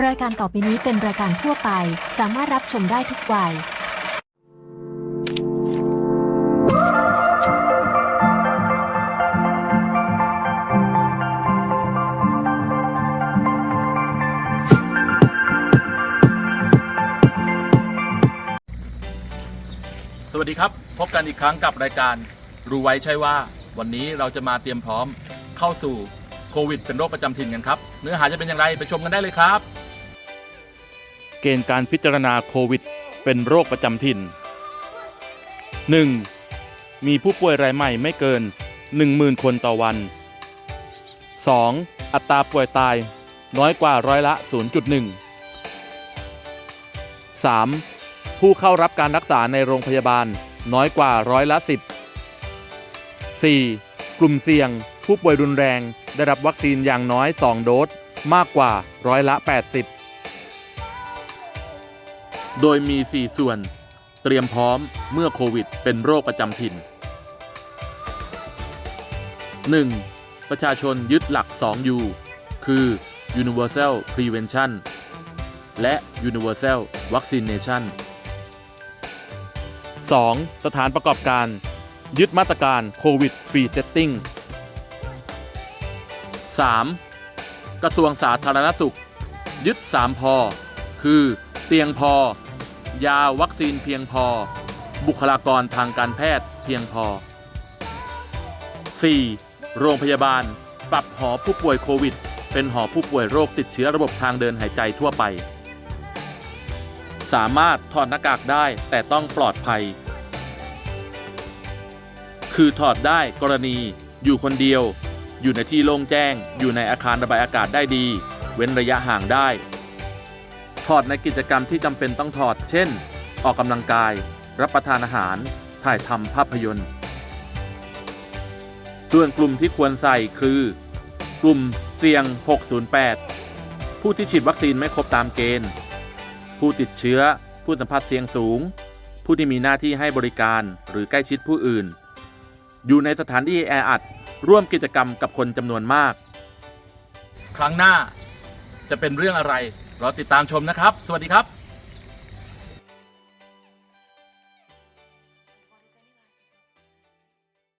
รายการต่อไปนี้เป็นรายการทั่วไป สามารถรับชมได้ทุกวัย สวัสดีครับ พบกันอีกครั้งกับรายการรู้ไว้ใช่ว่า วันนี้เราจะมาเตรียมพร้อมเข้าสู่โควิดเป็นโรคประจำถิ่นกันครับ เนื้อหาจะเป็นอย่างไรไปชมกันได้เลยครับ เกณฑ์การพิจารณาโควิด เป็นโรคประจำถิ่น 1. มีผู้ป่วยรายใหม่ไม่เกิน 10,000 คนต่อวัน 2. อัตราป่วยตายน้อยกว่าร้อยละ 0.1 3. ผู้เข้ารับการรักษาในโรงพยาบาลน้อยกว่าร้อยละ 10 4. กลุ่มเสี่ยง ผู้ป่วยรุนแรงได้รับวัคซีนอย่างน้อย 2 โดส มากกว่าร้อยละ 80 โดยมี 4 ส่วน เตรียมพร้อมเมื่อโควิด เป็นโรคประจำถิ่น 1. ประชาชนยึดหลัก 2U คือ Universal Prevention และ Universal Vaccination 2. สถานประกอบการ ยึดมาตรการโควิดฟรีเซตติ้ง 3. กระทรวงสาธารณสุข ยึด 3 พอ คือ เตียงพอ ยาวัคซีนเพียงพอ บุคลากรทางการแพทย์เพียงพอ 4. โรงพยาบาล ปรับหอผู้ป่วยโควิด เป็นหอผู้ป่วยโรคติดเชื้อระบบทางเดินหายใจทั่วไป สามารถถอดหน้ากากได้แต่ต้องปลอดภัย คือถอดได้กรณีอยู่คนเดียว อยู่ในที่โล่งแจ้ง อยู่ในอาคารระบายอากาศได้ดี เว้นระยะห่างได้ ถอดในกิจกรรมที่จำเป็นต้องถอด เช่น ออกกำลังกาย รับประทานอาหาร ถ่ายทำภาพยนตร์ ส่วนกลุ่มที่ควรใส่คือ กลุ่มเสี่ยง 608 ผู้ที่ฉีดวัคซีนไม่ครบตามเกณฑ์ ผู้ติดเชื้อ ผู้สัมผัสเสี่ยงสูง ผู้ที่มีหน้าที่ให้บริการหรือใกล้ชิดผู้อื่น อยู่ในสถานที่แออัด ร่วมกิจกรรมกับคนจำนวนมาก ครั้งหน้าจะเป็นเรื่องอะไร รอติดตามชมนะครับ สวัสดีครับ